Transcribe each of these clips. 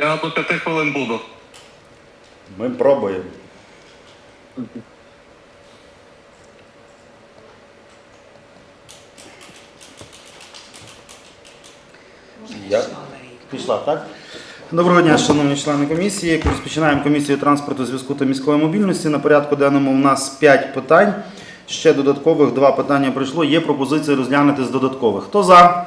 Я до п'яти хвилин буду. Ми пробуємо. Я... Пішла, так? Доброго дня, шановні члени комісії. Розпочинаємо комісію транспорту, зв'язку та міської мобільності. На порядку денному у нас 5 питань. Ще додаткових два питання прийшло. Є пропозиція розглянути з додаткових. Хто за?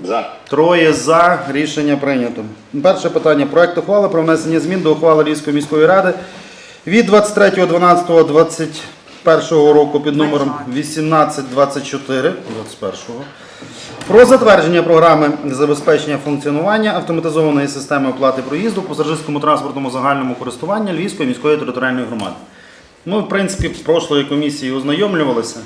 За. Троє за. Рішення прийнято. Перше питання. Проект ухвали про внесення змін до ухвали Львівської міської ради від 23.12.21 року під номером 1824 21 про затвердження програми забезпечення функціонування автоматизованої системи оплати проїзду в пасажирському транспортному загальному користуванні Львівської міської територіальної громади. Ми, в принципі, в прошлої комісії ознайомлювалися.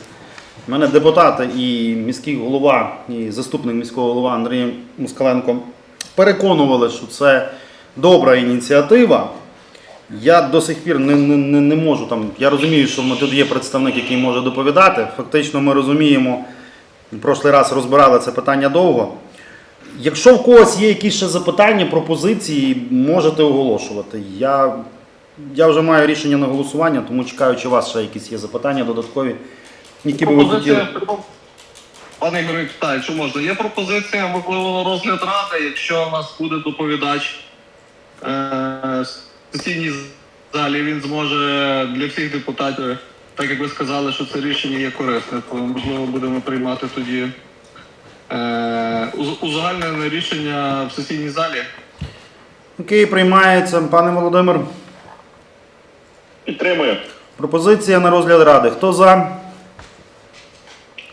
У мене депутати і міський голова, і заступник міського голова Андрій Москаленко переконували, що це добра ініціатива. Я до сих пір не, не, не, можу там. Я розумію, що ми- тут є представник, який може доповідати. Фактично, ми розуміємо, в прошлий раз розбирали це питання довго. Якщо в когось є якісь ще запитання, пропозиції, можете оголошувати. Я, я вже маю рішення на голосування, тому чекаю, чи у вас ще якісь є запитання додаткові, які би ви хотіли. Пропозиція, пане Ігор Віталійович, що можна? Є пропозиція, можливо, на розгляд ради, якщо у нас буде доповідач е, в сесійній залі, він зможе для всіх депутатів, так як ви сказали, що це рішення є корисне, то можливо будемо приймати тоді е, узагальнене рішення в сесійній залі. Окей, приймається. Пане Володимир, Підтримую. пропозиція на розгляд ради. Хто за?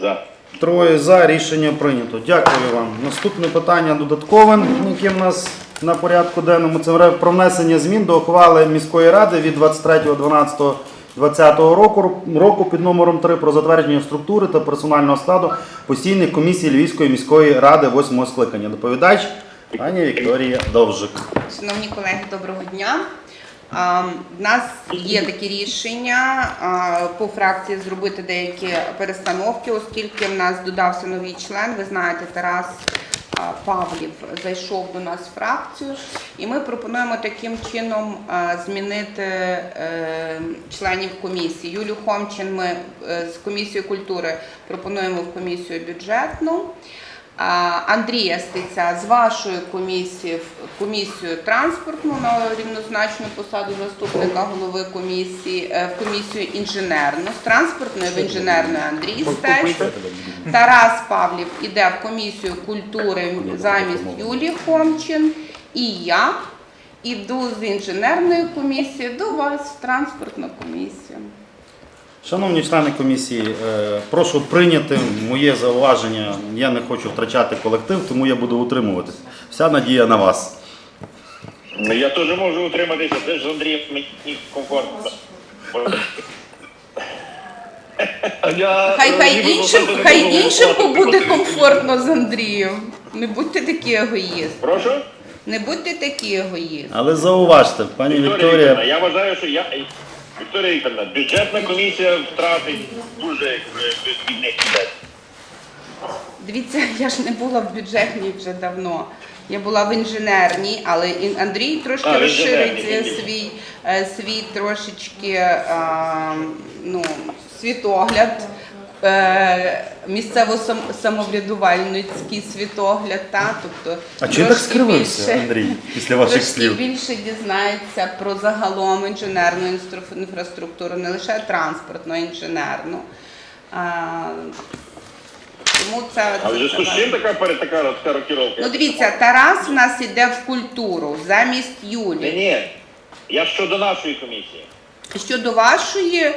За. Троє за. Рішення прийнято. Дякую вам. Наступне питання додаткове, яке в нас на порядку денному. Це про внесення змін до ухвали міської ради від 23.12.2020 року, року під номером 3 про затвердження структури та персонального складу постійних комісій Львівської міської ради 8 скликання. Доповідач пані Вікторія Довжик. Шановні колеги, доброго дня. В нас є такі рішення по фракції зробити деякі перестановки, оскільки в нас додався новий член. Ви знаєте, Тарас Павлів зайшов до нас в фракцію, і ми пропонуємо таким чином змінити е, членів комісії. Юлю Хомчин ми е, з комісією культури пропонуємо в комісію бюджетну. Андрія Стеця з вашої комісії в комісію транспортну на рівнозначну посаду заступника голови комісії, е, в комісію інженерну, з транспортної в інженерну Андрій Стеч. Тарас Павлів іде в комісію культури замість Юлії Хомчин. І я іду з інженерної комісії до вас в транспортну комісію. Шановні члени комісії, е, прошу прийняти моє зауваження. Я не хочу втрачати колектив, тому я буду утримуватись. Вся надія на вас. Я теж можу утриматися, теж з Андрієм мені комфортно. Я, Хай е, хай іншим, хай іншим буде комфортно з Андрієм. Не будьте такі егоїсти. Прошу? Не будьте такі егоїсти. Але зауважте, пані Вікторія Вікторія, я вважаю, що я... Вікторія Вікторівна, бюджетна комісія втратить дуже е, від них. Дивіться, я ж не була в бюджетній вже давно. Я була в інженерній, але Андрій трошки А, розширить е, свій, е, свій трошечки а, ну, світогляд. Е, Місцево-самоврядувальницький світогляд, та, тобто а чим так скривився, більше- Андрій, після ваших Трошки слів? більше дізнається про загалом інженерну інфраструктуру, не лише транспортну, а інженерну. А, тому це, А в це з чим така, така? Ну дивіться, Тарас в нас іде в культуру замість Ні, Юлі. ні. Я щодо нашої комісії. Щодо вашої,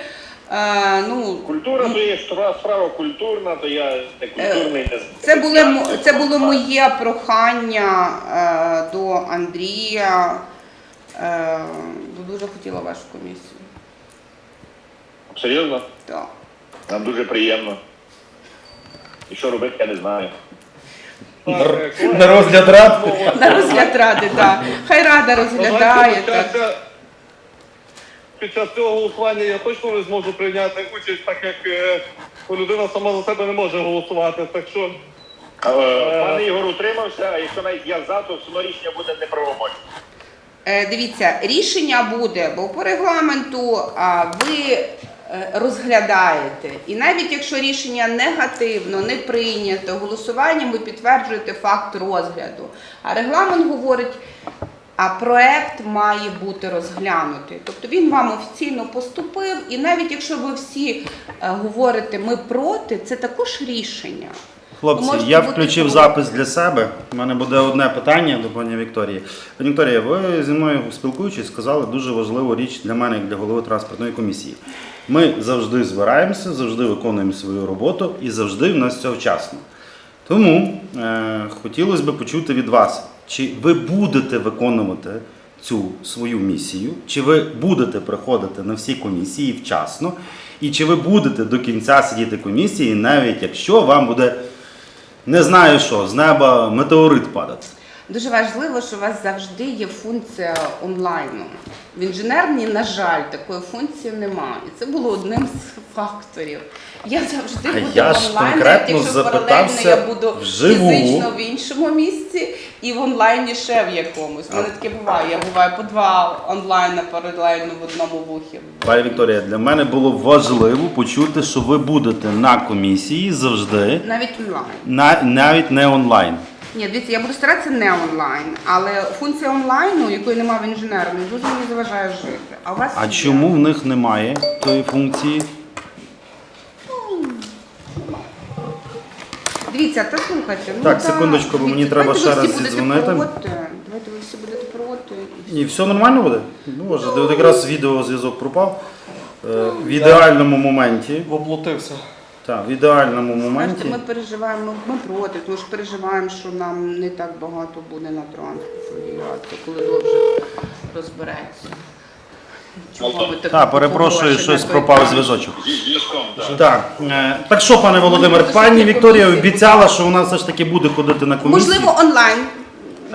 е, ну Культура то є справа, справа культурна, то я не культурний. не- це було мо- це було моє прохання е, до Андрія. Е, бо дуже хотіла вашу комісію. Серйозно? Так. Нам дуже приємно. І що робити, я не знаю. Е, На розгляд рад? На розгляд ради, так. Хай рада розглядає. Так. Під час цього голосування я точно не зможу прийняти участь, так як е, людина сама за себе не може голосувати. Так що Е, Пане Ігор утримався, а якщо навіть я за, то все одно рішення буде неправомочне. Е, Дивіться, рішення буде, бо по регламенту а, ви е, розглядаєте. І навіть якщо рішення негативно, не прийнято, голосуванням ви підтверджуєте факт розгляду. А регламент говорить, а проект має бути розглянутий. Тобто він вам офіційно поступив, і навіть якщо ви всі е, говорите ми проти, це також рішення. Хлопці, Можете я включив запис для себе. У мене буде одне питання до пані Вікторії. Пані Вікторія, ви зі мною спілкуючись, сказали дуже важливу річ для мене, як для голови транспортної комісії. Ми завжди збираємося, завжди виконуємо свою роботу і завжди в нас все вчасно. Тому е, хотілося б почути від вас, чи ви будете виконувати цю свою місію, чи ви будете приходити на всі комісії вчасно, і чи ви будете до кінця сидіти комісії, навіть якщо вам буде не знаю що, з неба метеорит падати. Дуже важливо, що у вас завжди є функція онлайну. В інженерній, на жаль, такої функції немає. І це було одним з факторів. Я завжди буду я ж онлайн, конкретно якщо паралельно я буду вживу. фізично в іншому місці і в онлайні ще в якомусь. У мене таке буває. Я буваю по два онлайна паралельно в одному вухі. Пані Вікторія, для мене було важливо почути, що ви будете на комісії завжди, Навіть онлайн. на, навіть не онлайн. Ні, дивіться, я буду старатися не онлайн, але функція онлайну, якої немає в інженерній, дуже мені заважає жити. А у вас А є. чому в них немає тої функції? Дивіться, та слухайте. Ну, Так, та, секундочку, бо мені дивіться, треба давайте ще ви раз будете зідзвонити. проти. Давайте ви всі будете проти. І все нормально буде? Ну, Боже, от якраз відеозв'язок пропав. Е, В ідеальному моменті. Облутився. Так, в ідеальному Знаєте, ми переживаємо, ми проти, тому що переживаємо, що нам не так багато буде на транспорті, а це коли довше розбереться. Чого ви так Так, перепрошую, погоршені щось пропав зв'язочок. Зі зв'язком, так. Так, е, так що, пане Володимир, пані Вікторія обіцяла, що вона все ж таки буде ходити на комісію. Можливо, онлайн.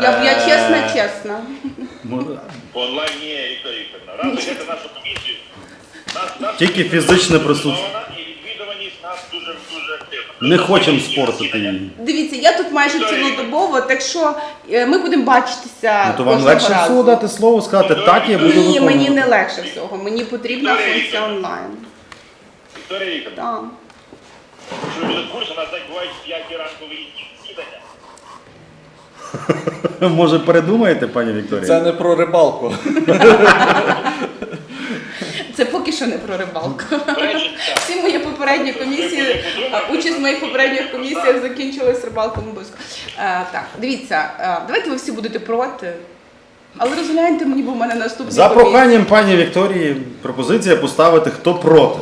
Я, я Е, чесна, чесна. Онлайн ні, Вікторія Вікторівна. Раз ви нашу комісію, нас, нас Тільки фізичне присутствие відвідуваність нас дуже, дуже активна. Не хочемо спортити її. Дивіться, я тут майже цілодобово, так що е, ми будемо бачитися. Ну, то вам кожного легше разу. всього дати слово, сказати так, я буду Ні, мені не легше всього. Мені потрібна функція онлайн. Вікторія Вікторівна, Так. що ви не в курсі, у нас навіть бувають в 5 ранку. Може, передумаєте, пані Вікторія? Це не про рибалку. Це поки що не про рибалку. Всі мої попередні комісії, участь в моїх попередніх комісіях закінчилась рибалком обов'язково. Е, Так, дивіться, е, давайте ви всі будете проти. Але розгляньте мені, бо в мене наступний За проханням пані Вікторії пропозиція поставити хто проти.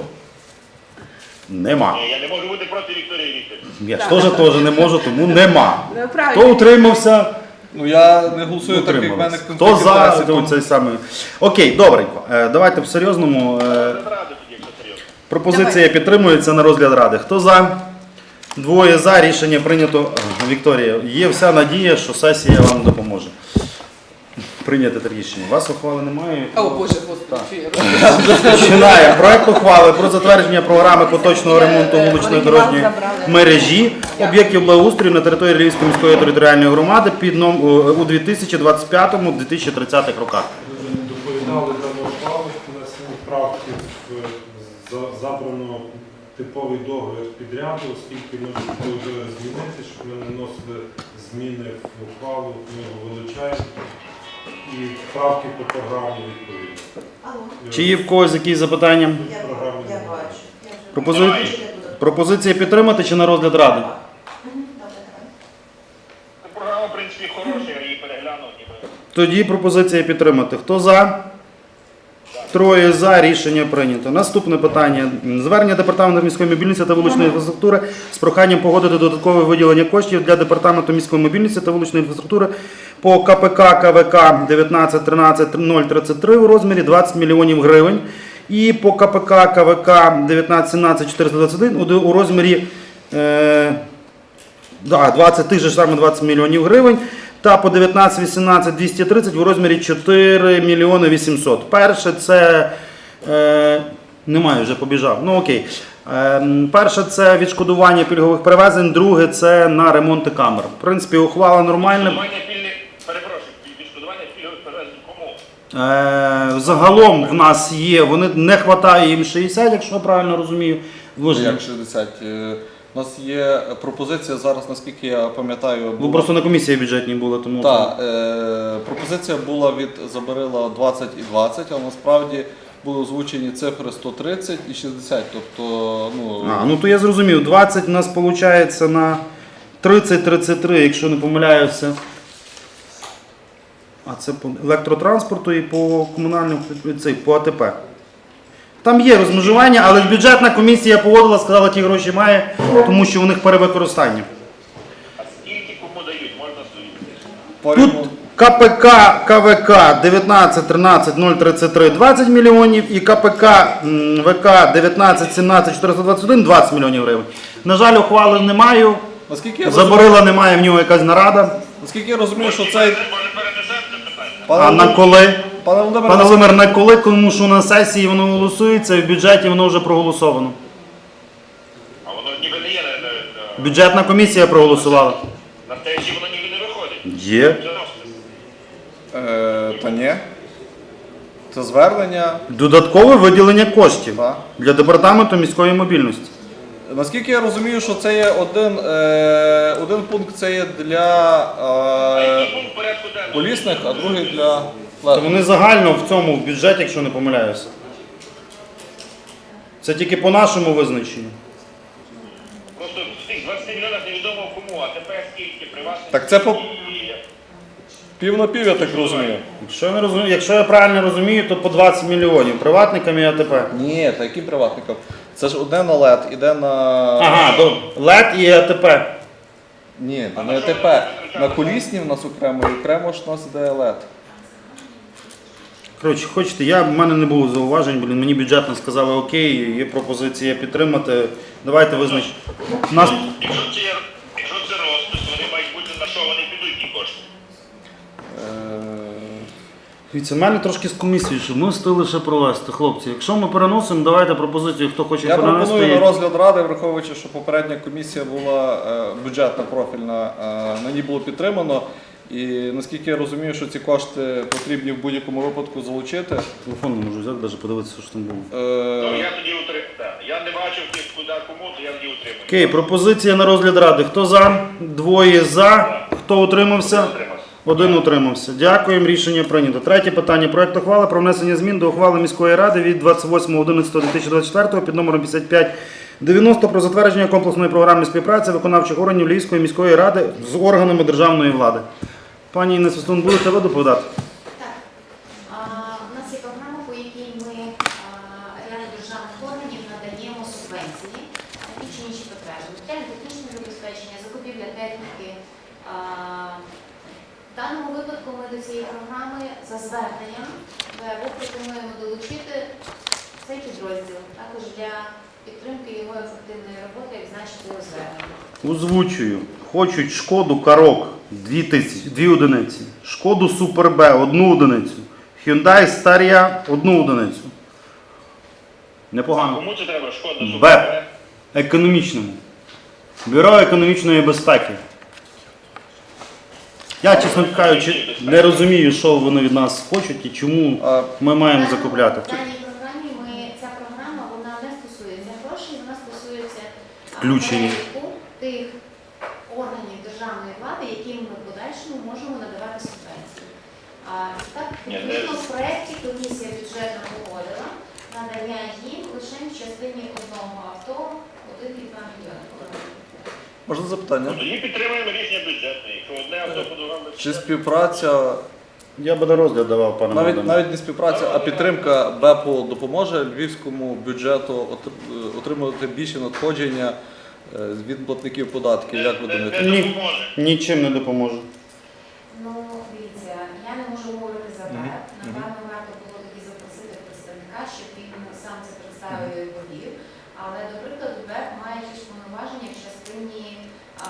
Нема. Ні, Я не можу бути проти Вікторії Вікторівни. Я ж теж теж не можу, тому нема. Ну. Хто утримався? Ну я не голосую так, як в мене конфлікт Хто за інтересів, тому- цей самий. Окей, добренько. Е, Давайте в серйозному. Е. Пропозиція Давай. підтримується на розгляд ради. Хто за? Двоє за. Рішення прийнято. Е, Вікторія, є вся надія, що сесія вам допоможе. Прийняти те рішення. У вас ухвали немає? О, Боже, господи? Починає проект ухвали про затвердження програми поточного ремонту вуличної дорожньої мережі об'єктів благоустрою на території Львівської міської територіальної громади під ном- у 2025-2030 роках. Доповідали дану ухвалу, внесені правки в забрано типовий договір підряду, оскільки ми договір змінити, щоб ми не вносили зміни в ухвалу, ми його вилучаємо і правки по програмі відповідно. Чи є в когось якісь запитання? Я немає. бачу. Я вже Пропози- Пропозиція підтримати чи на розгляд ради? Програма, в принципі, хороша, я її переглянув, ніби. Тоді пропозиція підтримати. Хто за? Троє за рішення прийнято. Наступне питання. Звернення департаменту міської мобільності та вуличної інфраструктури з проханням погодити додаткове виділення коштів для департаменту міської мобільності та вуличної інфраструктури по КПК КВК 1913 033 у розмірі 20 мільйонів гривень. І по КПК КВК 1917 421 у- у розмірі е, Да, 20 тих же саме 20 мільйонів гривень. Та по 19, 18, 230 в розмірі 4 мільйони 800. Перше це е, немає, вже побіжав. Ну окей. Ем, Перше це відшкодування пільгових перевезень, друге це на ремонти камер. В принципі, ухвала нормальна. Відшкодування пільги, перепрошую, відшкодування пільгових перевезень кому? Е, Загалом в нас є, вони не вистачає їм 60, якщо я правильно розумію. Як 60. Е, У нас є пропозиція зараз, наскільки я пам'ятаю, Ви просто на комісії бюджетній були, тому Так, е, пропозиція була від Забарила 20 і 20, а насправді були озвучені цифри 130 і 60. Тобто, ну, А, ну то я зрозумів. 20 у нас виходить на 30-33, якщо не помиляюся. А це по електротранспорту і по комунальному цей, по АТП. Там є розмежування, але бюджетна комісія погодила, сказала, ті гроші має, тому що у них перевикористання. А скільки кому дають, можна собі? Тут КПК КВК 19 13 033 20 мільйонів і КПК ВК 19 17 421 20 мільйонів гривень. На жаль, ухвали немає. Заборила немає в нього якась нарада. наскільки я розумію, що цей Може перенесемо це питання? А на коли? пане Володимир, Пане Володимир, на коли, тому що на сесії воно голосується, в бюджеті воно вже проголосовано. А воно ніби не є на, на, Бюджетна комісія проголосувала. на сесії, воно ніби не виходить. Є. Це е, та ні. Це звернення. Додаткове виділення коштів Так. для департаменту міської мобільності. Наскільки я розумію, що це є один, е, один пункт це є для е, полісних, а другий для То вони загально в цьому в бюджеті, якщо не помиляюся. Це тільки по нашому визначенню. Просто в цих 20 мільйонах невідомо кому, а тепер скільки приватних? Так це по- і- пів на пів, я так розумію. Якщо я, не розумію, якщо я правильно розумію, то по 20 мільйонів приватникам і АТП. Ні, та яким приватникам? Це ж одне на LED, іде на. Ага, до ЛЕД і АТП. Ні, не АТП. На колісні в нас окремо і окремо ж у нас іде LED. Коротше, хочете, я, в мене не було зауважень, блін, мені бюджетно сказали окей, є пропозиція підтримати. Давайте визначимо. Нас Якщо це, є- Дивіться, в мене трошки з комісією, щоб ми встигли ще провести. Хлопці, якщо ми переносимо, давайте пропозицію, хто хоче Я перенести. пропоную на розгляд ради, враховуючи, що попередня комісія була е, бюджетна профільна, е, на ній було підтримано. І наскільки я розумію, що ці кошти потрібні в будь-якому випадку залучити. Телефон не можу взяти, навіть подивитися, що там було. Е, я тоді утримую. Я не бачив тих, куди кому, то я тоді утримую. Окей, пропозиція на розгляд ради. Хто за? Двоє за. Хто утримався? Один утримався. Дякуємо. Рішення прийнято. Третє питання. Проект ухвали про внесення змін до ухвали міської ради від 28.11.2024 під номером 5590 про затвердження комплексної програми співпраці виконавчих органів Львівської міської ради з органами державної влади. Пані Інна будете ви доповідати? Так. А, У нас є програма, по якій ми а, ряду державних органів надаємо субвенції на ті чи інші потреби. Матеріально-технічне забезпечення, закупівля техніки. А, В даному випадку ми до цієї програми за зверненням ВРУ пропонуємо долучити цей підрозділ, також для підтримки його ефективної роботи і відзначити його звернення. Озвучую. Хочуть шкоду карок 2 тисячі, 2 одиниці. Шкоду Супер Б 1 одиницю. Hyundai Старія 1 одиницю. Непогано. Кому це треба? Шкода, Б. Економічному. Бюро економічної безпеки. Я, чесно кажучи, не розумію, що вони від нас хочуть і чому ми маємо закупляти. В даній програмі ми ця програма вона не стосується грошей, вона стосується а, Включення. переліку тих органів державної влади, яким ми в подальшому можемо надавати субвенції. А так відповідно в проєкті комісія бюджетно погодила надання їм лише в частині одного авто 1,2 мільйони. Можна запитання? Тоді підтримуємо рішення бюджетне. Якщо одне авто подорожне, Чи співпраця, Я би на розгляд давав, пане навіть, Богдане. навіть не співпраця, а підтримка БЕПу допоможе львівському бюджету от- отримувати більше надходження е, від платників податків, як ви думаєте? Ні. допоможе. Нічим не допоможе. Ну, дивіться, я не можу говорити за БЕП. Напевно, варто було тоді запросити представника, щоб він сам це представив і довів. Але, до прикладу, БЕП має якісь повноваження в частині а,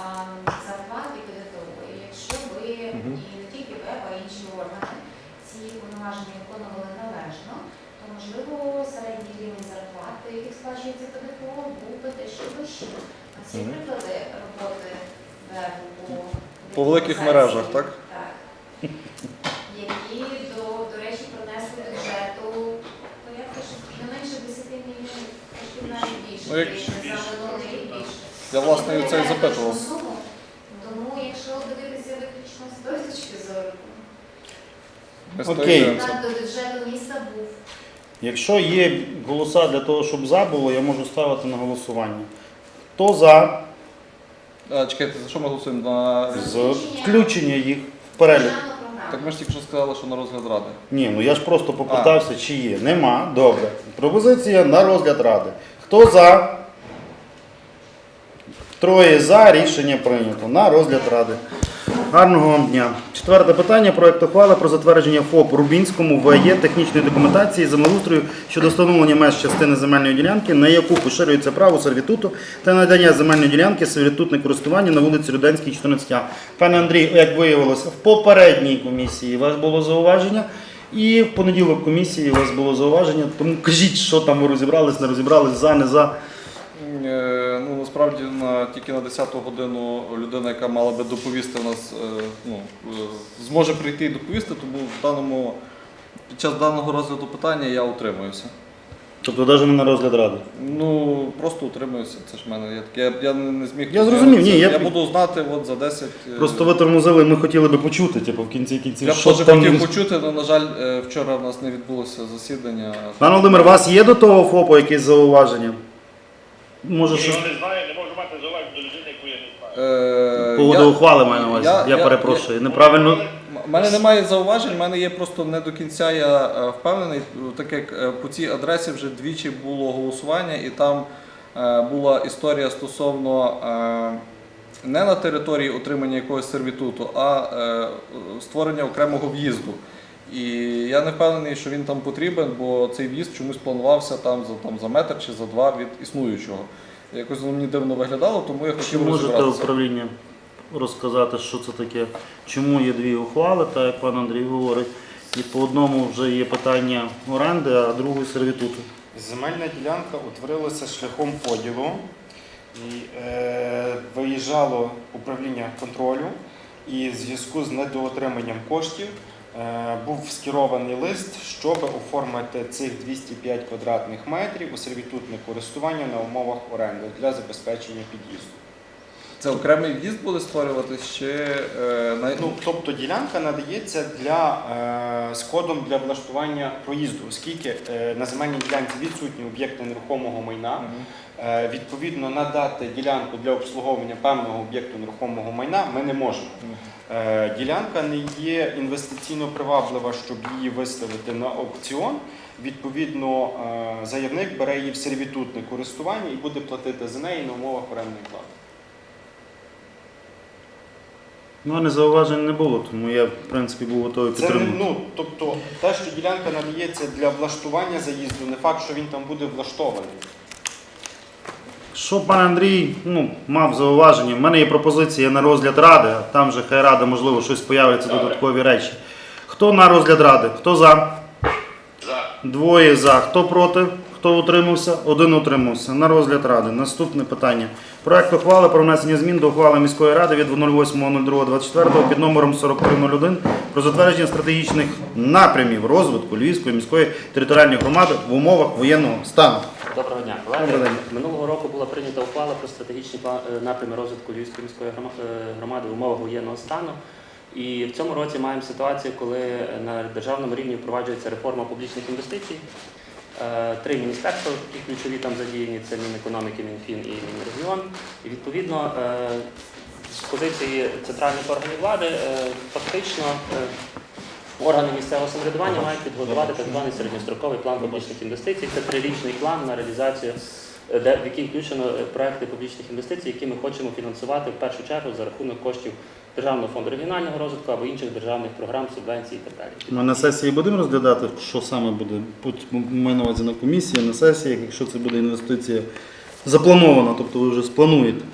зарплат і ПДТО. І якщо ви і не тільки БЕП, а й інші органи ці повноваження виконували належно, то то можливо середній рівень зарплат, по яких сплачується ПДФО, був би дещо вищий. А ці Мгм. приклади роботи ВЕБу по По великих мережах, так? Так. Які, до, до речі, принесли бюджету порядка ж не менше 10 мільйонів, коштів навіть більше. Ну, як- і за минулий рік більше. Я, власне, і це і запитував. Тому, якщо дивитися виключно з тої точки зору, Ми Окей. стоїмо. так до бюджету міста був. Якщо є голоса для того, щоб за було, я можу ставити на голосування. Хто за А, чекайте, за що ми голосуємо? На... За включення їх в перелік? Так ми ж тільки що сказали, що на розгляд ради. Ні, ну я ж просто попитався, чи є. Нема. Добре. Пропозиція на розгляд ради. Хто за? Троє за. Рішення прийнято. На розгляд ради. Гарного вам дня. Четверте питання. Проект ухвали про затвердження ФОП Рубінському ВАЄ технічної документації землеустрою щодо встановлення меж частини земельної ділянки, на яку поширюється право сервітуту та надання земельної ділянки сервітутне користування на вулиці Руденській, 14А. Пане Андрій, як виявилося, в попередній комісії у вас було зауваження. І в понеділок комісії у вас було зауваження, тому кажіть, що там ви розібрались, не розібрались, за, не за. Е, Ну, насправді на, тільки на 10-ту годину людина, яка мала би доповісти у нас, е, ну, е, зможе прийти і доповісти, тому в даному, під час даного розгляду питання я утримуюся. Тобто навіть не на розгляд ради. Ну, просто утримуюся, це ж в мене. Я, таке- я, я не зміг. Я зрозумів, ні, я- я буду знати от за 10. е, Просто ви тормозили, ми хотіли би почути, типу, в кінці кінців, Я що б там. хотів почути, але, на жаль, вчора в нас не відбулося засідання. Пан Володимир, у вас є до того ФОПу якісь зауваження? Може, що Я не знаю, не можу мати зауважень до людини, яку я не знаю. Е, поводу я- ухвали маю на увазі. Я, перепрошую. Неправильно. У мене немає зауважень, в мене є просто не до кінця я е, впевнений, так як е, по цій адресі вже двічі було голосування, і там е, була історія стосовно е, не на території отримання якогось сервітуту, а е, створення окремого в'їзду. І я не впевнений, що він там потрібен, бо цей в'їзд чомусь планувався там за, там, за метр чи за два від існуючого. Якось воно мені дивно виглядало, тому я хотів Чи можете розібратися. управління розказати, що це таке? Чому є дві ухвали, так як пан Андрій говорить, і по одному вже є питання оренди, а другої сервітуту. Земельна ділянка утворилася шляхом поділу і е, виїжджало управління контролю, і в зв'язку з недоотриманням коштів був скерований лист, щоб оформити цих 205 квадратних метрів у сервітутне користування на умовах оренди для забезпечення під'їзду. Це окремий в'їзд буде створюватись чи е, на... Ну, тобто ділянка надається для, е, з кодом для влаштування проїзду, оскільки е, на земельній ділянці відсутні об'єкти нерухомого майна. Мгм. Е, відповідно надати ділянку для обслуговування певного об'єкту нерухомого майна ми не можемо. Е, Ділянка не є інвестиційно приваблива, щоб її виставити на аукціон. Відповідно, е, заявник бере її в сервітутне користування і буде платити за неї на умовах орендної плати. У мене зауважень не було, тому я, в принципі, був готовий Це не, підтримати. ну, тобто, те, що ділянка надається для влаштування заїзду, не факт, що він там буде влаштований. Що пан Андрій ну, мав зауваження? У мене є пропозиція на розгляд ради, а там же хай рада, можливо, щось появляться додаткові речі. Хто на розгляд ради? Хто за? За. Двоє за. Хто проти? Хто утримався? Один утримався. На розгляд ради. Наступне питання. Проект ухвали про внесення змін до ухвали міської ради від 08.02.24 під номером 4301 про затвердження стратегічних напрямів розвитку Львівської міської територіальної громади в умовах воєнного стану. Доброго дня, колеги. Добрий день. Минулого року була прийнята ухвала про стратегічні е, напрями розвитку Львівської міської е, громади в умовах воєнного стану. І в цьому році маємо ситуацію, коли на державному рівні впроваджується реформа публічних інвестицій. Е, Три міністерства, які ключові там задіяні, це Мінекономіки, Мінфін і Мінрегіон. І відповідно з позиції центральних органів влади фактично органи місцевого самоврядування мають підготувати так званий середньостроковий план публічних інвестицій. Це трирічний план на реалізацію, е, де в який включено е, проекти публічних інвестицій, які ми хочемо фінансувати в першу чергу за рахунок коштів Державного фонду регіонального розвитку або інших державних програм, субвенцій і так далі. Ми на сесії будемо розглядати, що саме буде. Ми на увазі на комісії, на сесіях, якщо це буде інвестиція запланована, тобто ви вже сплануєте.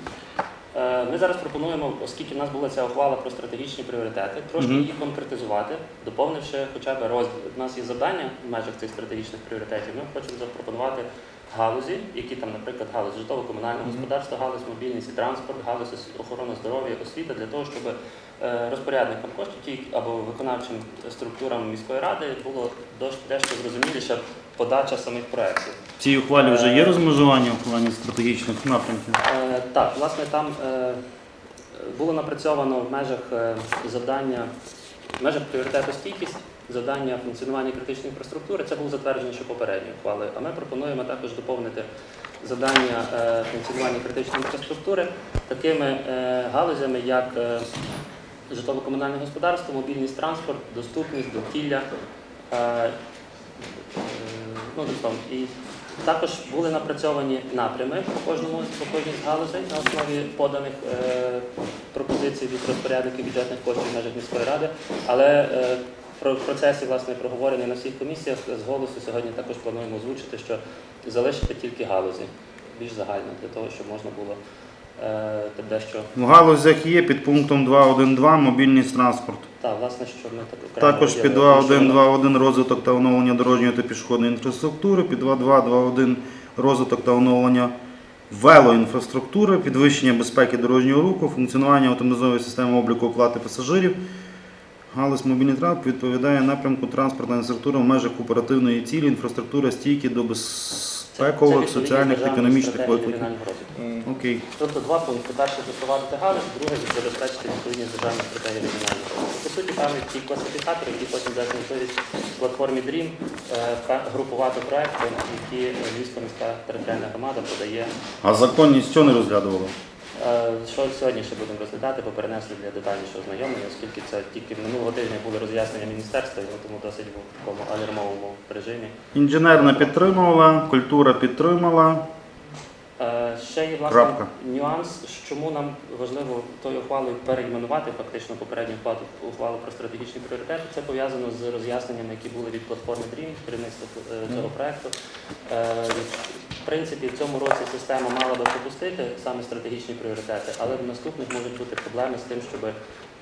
Ми зараз пропонуємо, оскільки в нас була ця ухвала про стратегічні пріоритети, трошки її конкретизувати, доповнивши хоча б розділ. У нас є завдання в межах цих стратегічних пріоритетів. Ми хочемо запропонувати галузі, які там, наприклад, галузь житлово-комунальне господарство, галузь мобільність і транспорт, галузь охорони здоров'я, освіта для того, щоб е, розпорядникам коштів ті або виконавчим структурам міської ради було дещо зрозуміліша подача самих проєктів. В цій ухвалі вже є розмежування в плані стратегічних напрямків. Е, Так, власне, там е, було напрацьовано в межах е, завдання, в межах пріоритету стійкість, завдання функціонування критичної інфраструктури. Це був затверджений ще попередньої ухвали. А ми пропонуємо також доповнити завдання е, функціонування критичної інфраструктури такими е, галузями, як е, житлово-комунальне господарство, мобільність, транспорт, доступність, довкілля. Ну, і також були напрацьовані напрями по кожному по кожній з галузей на основі поданих е, пропозицій від розпорядників бюджетних коштів межах міської ради. Але в процесі власне проговорений на всіх комісіях з голосу сьогодні також плануємо озвучити, що залишити тільки галузі більш загально для того, щоб можна було е, дещо В галузях є під пунктом 2.1.2 мобільність транспорт. та власне, що ми так окремо Також під виділили, що воно- 2.1.2.1 розвиток та оновлення дорожньої та пішохідної інфраструктури, під 2.2.2.1 розвиток та оновлення велоінфраструктури, підвищення безпеки дорожнього руху, функціонування автоматизованої системи обліку оплати пасажирів. Галузь мобільний транспорт відповідає напрямку транспортна інфраструктура в межах оперативної цілі, інфраструктура стійкі до безпекових, соціальних та економічних викликів. Окей. Тобто два пункти. Перший запровадити галузь, другий забезпечити відповідність державної стратегії регіонального розвитку. По суті, там ті класифікатори, які потім дасть можливість в платформі DREAM е, групувати проекти, які Львівська міська територіальна громада подає. А законність цього не розглядувала? Е, Що сьогодні ще будемо розглядати, бо перенесли для детальнішого знайомлення, оскільки це тільки минулого тижня були роз'яснення міністерства, і тому досить в такому алярмовому режимі. Інженерна підтримувала, культура підтримала. Е, Ще є власне Крапка. нюанс, чому нам важливо тою ухвалою перейменувати фактично попередню ухвалу, ухвалу про стратегічні пріоритети. Це пов'язано з роз'ясненнями, які були від платформи DREAM, керівництва е, цього проекту. В принципі, в цьому році система мала би пропустити саме стратегічні пріоритети, але в наступних можуть бути проблеми з тим, щоб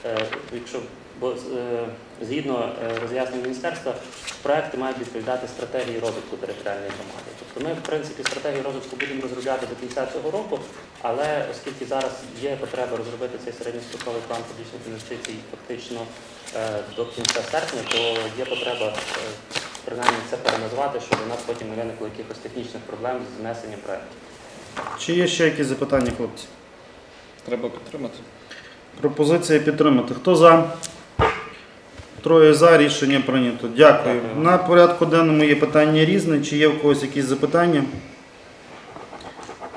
е, якщо бо е, згідно е, роз'яснень міністерства, проекти мають відповідати стратегії розвитку територіальної громади. Тобто ми, в принципі, стратегію розвитку будемо розробляти до кінця цього року, але оскільки зараз є потреба розробити цей середньостроковий план публічних інвестицій фактично до кінця серпня, то є потреба е, принаймні це переназвати, щоб у нас потім не виникло якихось технічних проблем з внесенням проектів. Чи є ще якісь запитання, хлопці? Треба підтримати. Пропозиція підтримати. Хто за? Троє за, рішення прийнято. Дякую. Дякую. На порядку денному є питання різне. Чи є в когось якісь запитання?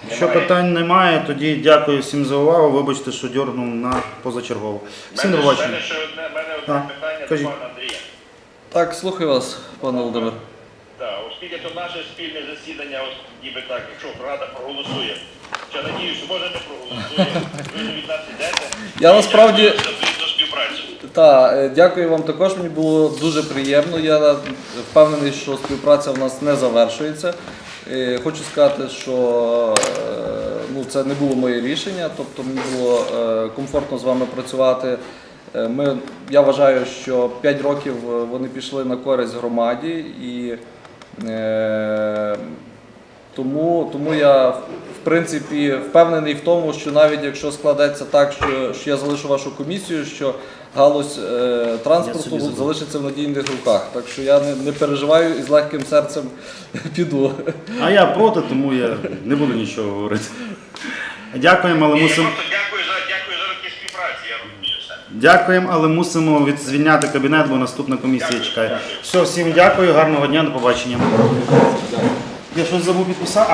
Якщо питань немає, тоді дякую всім за увагу. Вибачте, що дьорнув на позачергову. Всім до побачення. мене ще одне, мене А, питання кажіть. до пана Андрія. Так, слухаю вас, пане Володимир. Так, оскільки це наше спільне засідання, от ніби так, якщо Рада проголосує. Я надію, що може не проголосує. Ви ж від нас. Я насправді- Я за плідну співпрацю. Так, е, дякую вам також. Мені було дуже приємно. Я впевнений, що співпраця в нас не завершується. Е, Хочу сказати, що е, ну, це не було моє рішення, тобто мені було комфортно з вами працювати. Ми, я вважаю, що 5 років вони пішли на користь громаді і тому, тому я в принципі впевнений в тому, що навіть якщо складеться так, що, що я залишу вашу комісію, що галузь е, транспорту залишиться в надійних руках. Так що я не, не переживаю і з легким серцем піду. А я проти, тому я не буду нічого говорити. Дякуємо, але мусимо. дякую за дякую за співпраці, я розумію. Дякуємо, але мусимо відзвільняти кабінет, бо наступна комісія чекає. Все, всім дякую, гарного дня, до побачення. Я щось забув підписати.